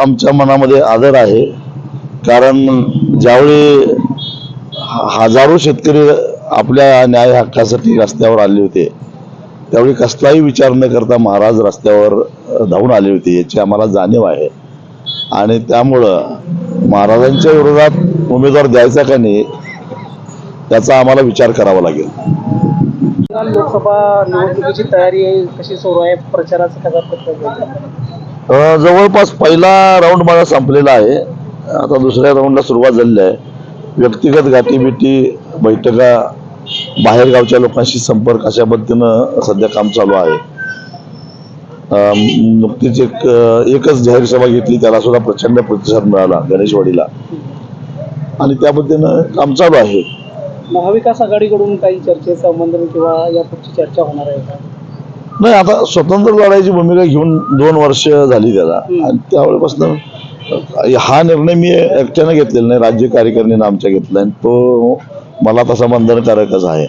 आमच्या मनामध्ये आदर आहे. कारण ज्यावेळी हजारो शेतकरी आपल्या न्याय हक्कासाठी रस्त्यावर आले होते त्यावेळी कसलाही विचार न करता महाराज रस्त्यावर धावून आले होते याची आम्हाला जाणीव आहे. आणि त्यामुळं महाराजांच्या विरोधात उमेदवार द्यायचा का नाही त्याचा आम्हाला विचार करावा लागेल. लोकसभा निवडणुकीची तयारी कशी सुरू आहे? प्रचाराचं कसा जवळपास पहिला राऊंड माझा संपलेला आहे. आता दुसऱ्या राऊंडला सुरुवात झालेली आहे. व्यक्तिगत गाठीबिटी बैठका बाहेरगावच्या लोकांशी संपर्क अशा पद्धतीनं सध्या काम चालू आहे. नुकतीच एक एकच जाहीर सभा घेतली त्याला सुद्धा प्रचंड प्रतिसाद मिळाला गणेशवाडीला. आणि त्या पद्धतीनं काम चालू आहे. महाविकास आघाडीकडून काही चर्चेचं आमंत्रण किंवा यापुढची चर्चा होणार आहे का? नाही आता स्वतंत्र लढायची भूमिका घेऊन दोन वर्ष झाली त्याला. आणि त्यावेळेपासून हा निर्णय मी एकट्यानं घेतलेला नाही राज्य कार्यकारिणीनं आमच्या घेतला आणि तो मला तसा बंधनकारकच आहे.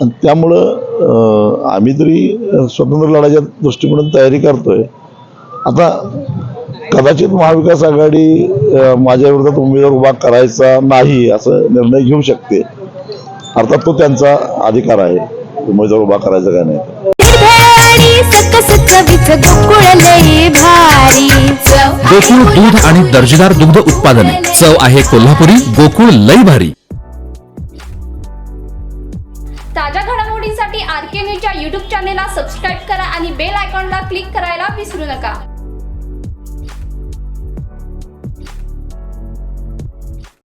आणि त्यामुळं आम्ही तरी स्वतंत्र लढायच्या दृष्टिकोनातून तयारी करतोय. आता कदाचित महाविकास आघाडी माझ्या विरोधात उमेदवार उभा करायचा नाही असं निर्णय घेऊ शकते. अर्थात तो त्यांचा अधिकार आहे उमेदवार उभा करायचा का नाही. आणि सकस चवीच गोकुळ लई भारी. गोकुळ दूध आणि दर्जेदार दुग्ध उत्पादने. चव आहे कोल्हापुरी गोकुळ लई भारी. ताज्या घडामोडींसाठी आर के न्यूजच्या यूट्यूब चॅनेलला सबस्क्राईब करा आणि बेल आयकॉनला क्लिक करायला विसरू नका.